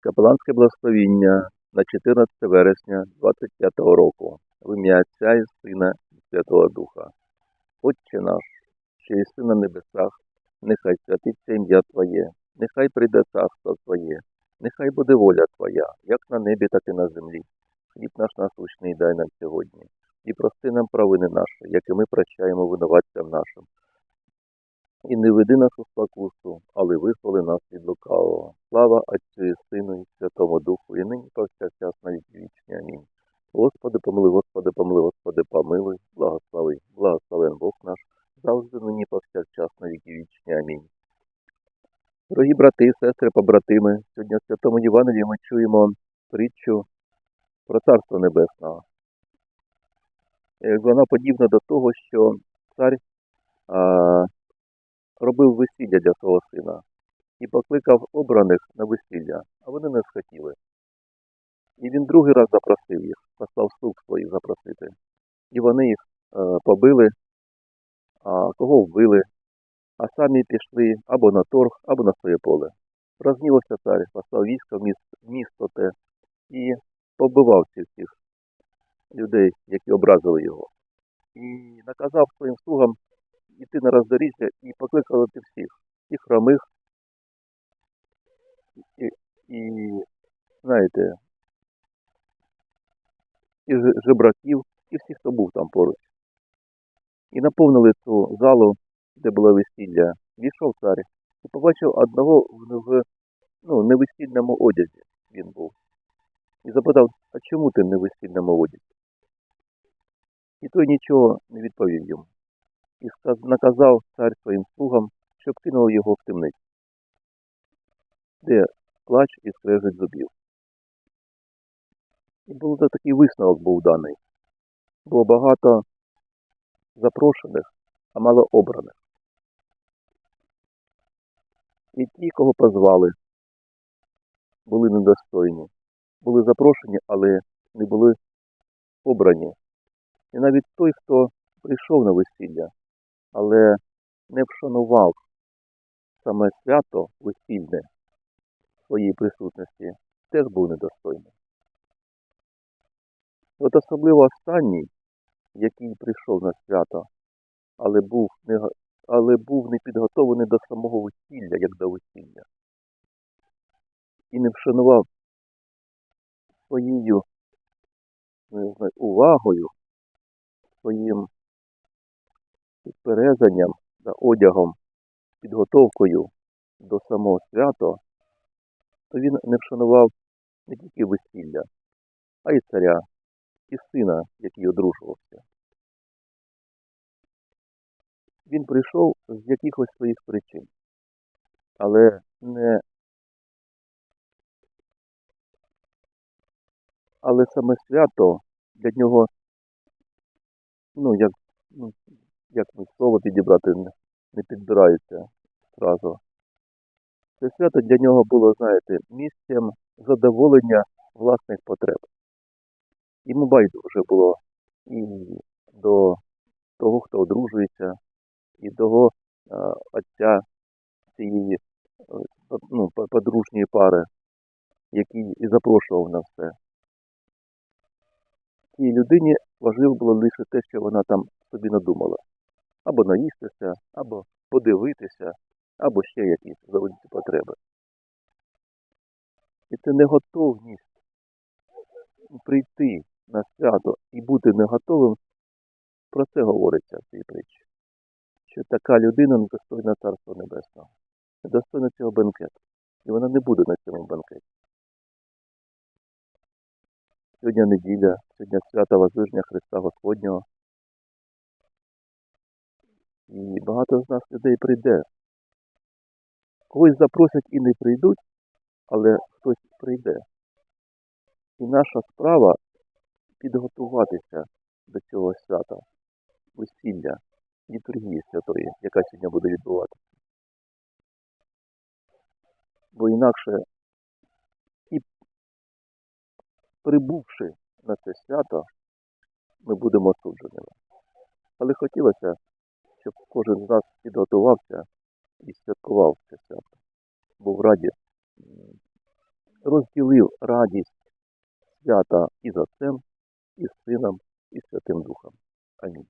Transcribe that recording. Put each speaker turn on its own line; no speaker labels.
Капеланське благословіння на 14 вересня 25-го року в ім'я Отця і Сина і Святого Духа. Отче наш, що єси на небесах, нехай святиться ім'я Твоє, нехай прийде царство Твоє, нехай буде воля Твоя, як на небі, так і на землі. Хліб наш насущний дай нам сьогодні, і прости нам провини наші, як і ми прощаємо винуватцям нашим. І не веди нас у спокусу, але визволи нас від лукавого. Слава Отцю і Сину і Святому Духу, і нині повсякчас на віки вічні. Амінь. Господи, помилуй, Господи, помилуй, Господи, помилуй, благослови, благословен Бог наш, завжди нині повсякчас на віки вічні. Амінь. Дорогі брати сестри, побратими, сьогодні в Святому Євангелії ми чуємо притчу про Царство Небесного. Е, Вона подібна до того, що цар а, робив весілля для свого сина і покликав обраних на весілля, а вони не схотіли. І він другий раз запросив їх, послав слуг своїх запросити. І вони їх е, побили, а кого вбили, а самі пішли або на торг, або на своє поле. Рознівався цар, послав військо в міс- місто те і побивав цих людей, які образили його. І наказав своїм слугам іти на роздоріжжя і покликати всіх, і хромих, і, знаєте, і жебраків, і всіх, хто був там поруч. І наповнили цю залу, де було весілля. Війшов цар і побачив одного в, ну, невесільному одязі він був. І запитав, а чому ти в невесільному одязі? І той нічого не відповів йому. І наказав цар своїм слугам, щоб кинули його в темницю, де плач і скрежить зубів. І був такий висновок був даний. Було багато запрошених, а мало обраних. І ті, кого позвали, були недостойні, були запрошені, але не були обрані. І навіть той, хто прийшов на весілля, але не вшанував саме свято весільне своїй присутності, теж був недостойним. От особливо останній, який прийшов на свято, але був не, але був не підготовлений до самого весілля, як до весілля, і не вшанував своєю ну, я знаю, увагою, своїм підперезанням та одягом, підготовкою до самого свята, то він не вшанував не тільки весілля, а й царя, і сина, який одружувався. Він прийшов з якихось своїх причин, але не але саме свято для нього, ну як, ну, як ми слово підібрати, не, не підбирається зразу. Це свято для нього було, знаєте, місцем задоволення власних потреб. Йому байдуже було і до того, хто одружується, і до е, отця цієї е, ну, подружньої пари, який і запрошував на все. Цій людині важливо було лише те, що вона там собі надумала. Або наїстися, або подивитися, або ще якісь заводити потреби. І це неготовність прийти на свято і бути не готовим, про це говориться в цій притчі. Що така людина недостойна Царства Небесного, недостойна цього бенкету. І вона не буде на цьому бенкеті. Сьогодні неділя, сьогодні свято Воздвиження Христа Господнього. І багато з нас людей прийде. Когось запросять і не прийдуть, але хтось прийде. І наша справа підготуватися до цього свята, весілля, літургії святої, яка сьогодні буде відбуватися. Бо інакше і прибувши на це свято, ми будемо осудженими. Але хотілося, щоб кожен з нас підготувався і святкував це свято. Був раді розділив радість свята із Отцем, і з Сином, і Святим Духом. Амінь.